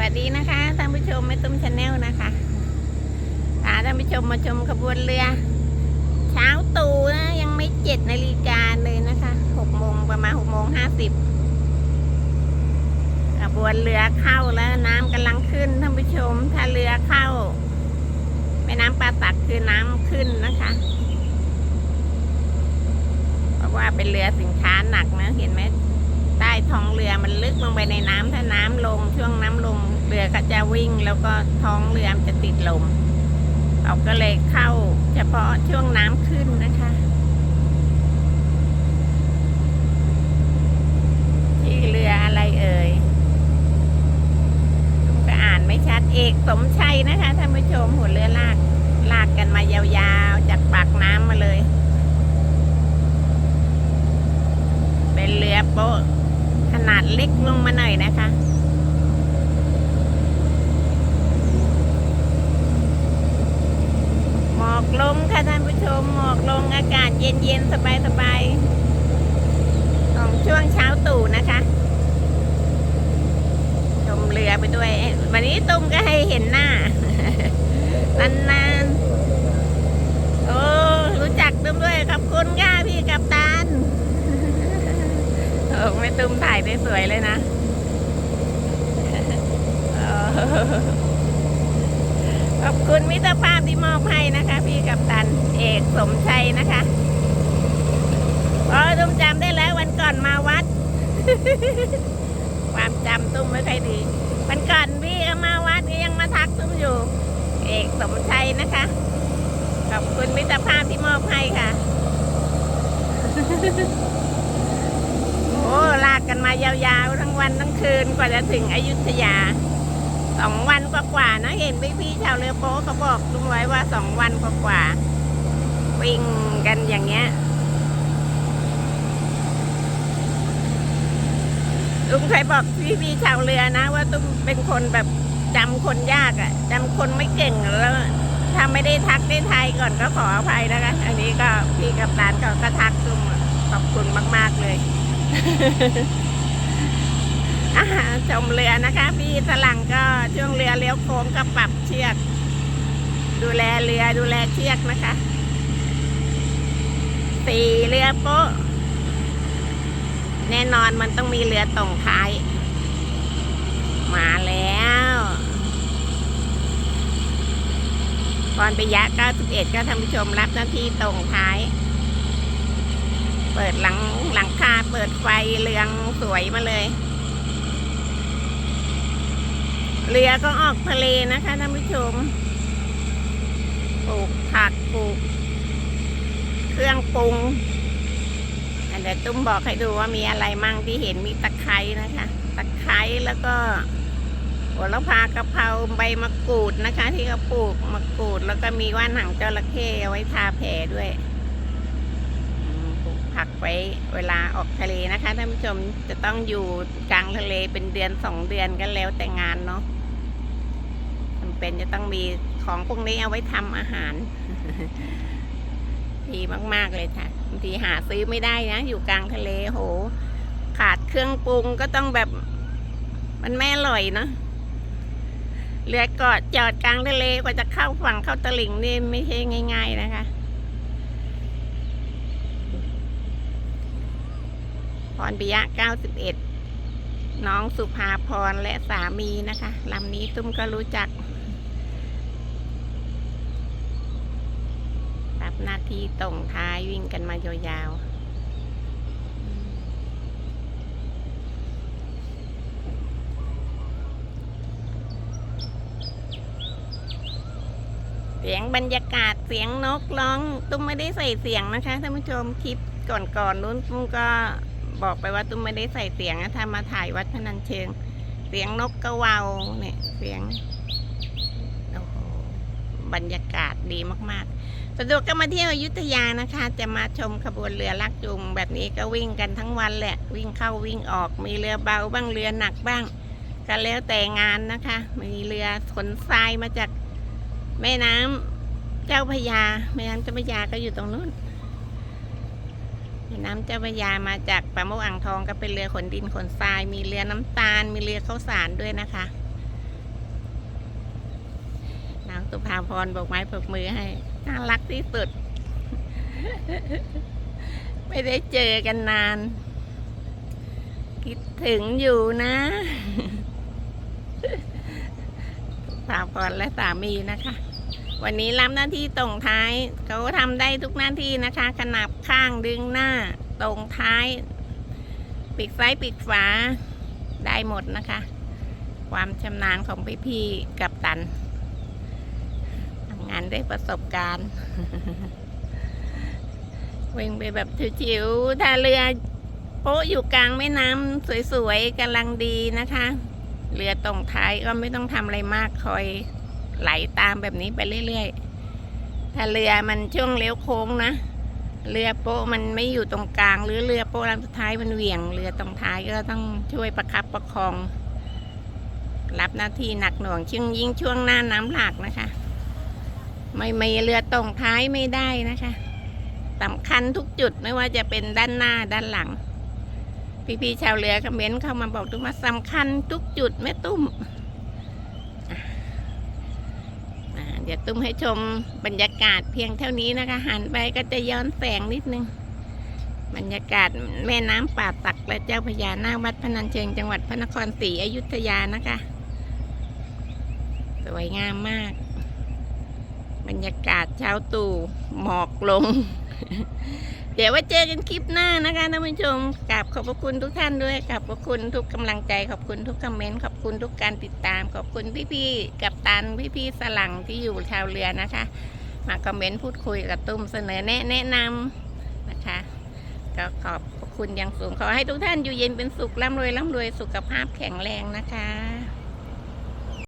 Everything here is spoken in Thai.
วัสดีนะคะท่านผู้ชมแม่ตุ้มชาแนลนะคะพาท่านผู้ชมมาชมขบวนเรือ เช้าตู่นะยังไม่เจ็ดนาฬิกาเลยนะคะหกโมงประมาณหกโมงห้าสิบขบวนเรือเข้าแล้วน้ำกำลังขึ้นท่านผู้ชม ถ้าเรือเข้าแม่น้ำปลาตักคือน้ำขึ้นนะคะ เพราะว่าเป็นเรือสินค้าหนักนะเห็นไหม ใต้ ท้องเรือมันลึกลงไปในน้ำถ้าน้ำลงช่วงน้ำลงเรือก็จะวิ่ง แล้วก็ท้องเรือมันจะติดลมเขาก็เลยเข้า เฉพาะช่วงน้ำขึ้นนะคะ ที่เรืออะไรเอ่ยผมก็อ่านไม่ชัดเอกสมชัยนะคะท่านผู้ชมหัวเรือลากลากกันมายาวๆ จากปากน้ำมาเลย เป็นเรือโป๊ะ ดเล็กลงมาหน่อยนะคะ หมอกลงค่ะท่านผู้ชม หมอกลงอากาศเย็นเย็นๆสบายสบายๆ ของช่วงเช้าตู่นะคะ ชมเรือไปด้วย วันนี้ตุ้มก็ให้เห็นหน้านานๆ โอ้ รู้จักตุ้มด้วย ขอบคุณค่ะพี่กัปตัน เออไม่ตุ้มถ่ายได้สวยเลยนะ เออ ขอบคุณมิตรภาพที่มอบให้นะคะ พี่กัปตันเอกสมชัยนะคะอ๋อตุ้มจำได้แล้ววันก่อนมาวัด ความจำตุ้มไม่ค่อยดี วันก่อนพี่ก็มาวัดก็ยังมาทักตุ้มอยู่ เอกสมชัยนะคะ ขอบคุณมิตรภาพที่มอบให้ค่ะ โอ้ลากกันมายาวๆ ทั้งวันทั้งคืนกว่าจะถึงอยุธยา สองวันกว่าๆนะเห็นพี่พี่ๆชาวเรือโป๊เขาบอกลุงไว้ว่าสองวันกว่าๆวิ่งกันอย่างเงี้ยลุงเคยบอกพี่พี่ชาวเรือนะ ว่าตุ้มเป็นคนแบบจำคนยากอะ่ะจำคนไม่เก่งแล้วถ้าไม่ได้ทักได้ทายก่อนก็ขออภัยนะคะ อันนี้ก็พี่กับตานก็ทักตุ้มขอบคุณมาก ๆเลย ชมเรือนะคะ พี่สลังก็ช่วงเรือเลี้ยวโค้งก็ปรับเชือก ดูแลเรือดูแลเชือกนะคะสี่เรือโป๊ะแน่นอนมันต้องมีเรือตรงท้าย มาแล้วพรปิยะ91 ก็ทำผู้ชมรับหน้าที่ตรงท้าย เปิดหลังหลังคาเปิดไฟเรืองสวยมาเลย เรือก็ออกทะเลนะคะท่านผู้ชม ปลูกผักปลูก เครื่องปรุงเดี๋ยวตุ้มบอกให้ดูว่ามีอะไรมั่งที่เห็นมีตะไคร้นะคะ ตะไคร้แล้วก็โหระพากะเพราใบมะกรูดนะคะ ที่เขาปลูกมะกรูด แล้วก็มีว่านหางจระเข้เอาไว้ทาแผลด้วยปลูกผักไว้เวลาออกทะเลนะคะท่านผู้ชมจะต้องอยู่กลางทะเลเป็นเดือนสองเดือนกันแล้วแต่งานเนาะ เป็นจะต้องมีของพวกนี้เอาไว้ทำอาหาร ดีมาก ๆ เลยค่ะบางทีหาซื้อไม่ได้นะ อยู่กลางทะเลโห ขาดเครื่องปรุงก็ต้องแบบ มันไม่อร่อยเนาะเรือเกาะจอดกลางทะเลกว่าจะเข้าฝั่งเข้าตลิ่งนี่ไม่ใช่ง่าย ๆ นะคะ พรปิยะ 91 น้องสุภาพรและสามีนะคะลำนี้ตุ้มก็รู้จัก รับ หน้าที่ตรงท้ายวิ่งกันมายาวๆเสียงบรรยากาศเสียงนกร้อง ตุ้มไม่ได้ใส่เสียงนะคะท่านผู้ชมคลิปก่อนๆนู้นตุ้มก็บอกไปว่าตุ้มไม่ได้ใส่เสียงนะถ้ามาถ่ายวัดพนัญเชิง เสียงนกกระวาวเนี่ยเสียงโอ้โหบรรยากาศดีมากๆ สะดวกก็มาเที่ยวอยุธยานะคะ จะมาชมขบวนเรือลักจูงแบบนี้ก็วิ่งกันทั้งวันแหละ วิ่งเข้าวิ่งออกมีเรือเบาบ้างเรือหนักบ้าง ก็แล้วแต่งานนะคะ มีเรือขนทรายมาจากแม่น้ำเจ้าพยาแม่น้ำเจ้าพยาก็อยู่ตรงนู้นแม่น้ำเจ้าพยามาจากปะโมกอ่างทองก็เป็นเรือขนดินขนทราย มีเรือน้ำตาล มีเรือข้าวสารด้วยนะคะ สุภาพรบอกไม้ปรบมือให้ น่ารักที่สุด ไม่ได้เจอกันนาน คิดถึงอยู่นะสุภาพรและสามีนะคะ วันนี้รับหน้าที่ตรงท้าย เขาทำได้ทุกหน้าที่นะคะ ขนาบข้างดึงหน้า ตรงท้ายปีกซ้ายปีกขวาได้หมดนะคะ ความชำนาญของพี่พี่กับตัน งานด้วยประสบการณ์ วิ่งไปแบบชิวๆถ้าเรือโป๊ะอยู่กลางแม่น้ำสวยๆกำลังดีนะคะ เรือตรงท้ายก็ไม่ต้องทำอะไรมากคอยไหลตามแบบนี้ไปเรื่อยๆ ถ้าเรือมันช่วงเลี้ยวโค้งนะ เรือโป๊ะมันไม่อยู่ตรงกลาง หรือเรือโป๊ะลำสุดท้ายมันเหวี่ยง เรือตรงท้ายก็ต้องช่วยประคับประคอง รับหน้าที่หนักหน่วงชึ่งยิ่งช่วงหน้าน้ำหลากนะคะ ไม่มีเรือตรงท้ายไม่ได้นะคะสำคัญทุกจุดไม่ว่าจะเป็นด้านหน้าด้านหลัง พี่ๆชาวเรือคอมเมนต์เข้ามาบอกทุกมาสำคัญทุกจุดแม่ตุ้มเดี๋ยวตุ้มให้ชมบรรยากาศเพียงเท่านี้นะคะ หันไปก็จะย้อนแสงนิดนึง บรรยากาศแม่น้ำป่าตักและเจ้าพระยาหน้าวัดพนัญเชิงจังหวัดพระนครศรีอยุธยานะคะ สวยงามมาก บรรยากาศเช้าตู่หมอกลง เดี๋ยวไว้เจอกันคลิปหน้านะคะท่านผู้ชมกราบขอบพระคุณทุกท่านด้วยกราบขอบคุณทุกกำลังใจขอบคุณทุกคอมเมนต์ขอบคุณทุกการติดตาม ขอบคุณพี่ๆกับตันพี่ๆสลังที่อยู่ชาวเรือนะคะ มาคอมเมนต์พูดคุยกับตุ้มเสนอแนะแนะนำนะคะก็ขอบคุณอย่างสูงขอให้ทุกท่านอยู่เย็นเป็นสุขร่ำรวยร่ำรวยสุขภาพแข็งแรงนะคะ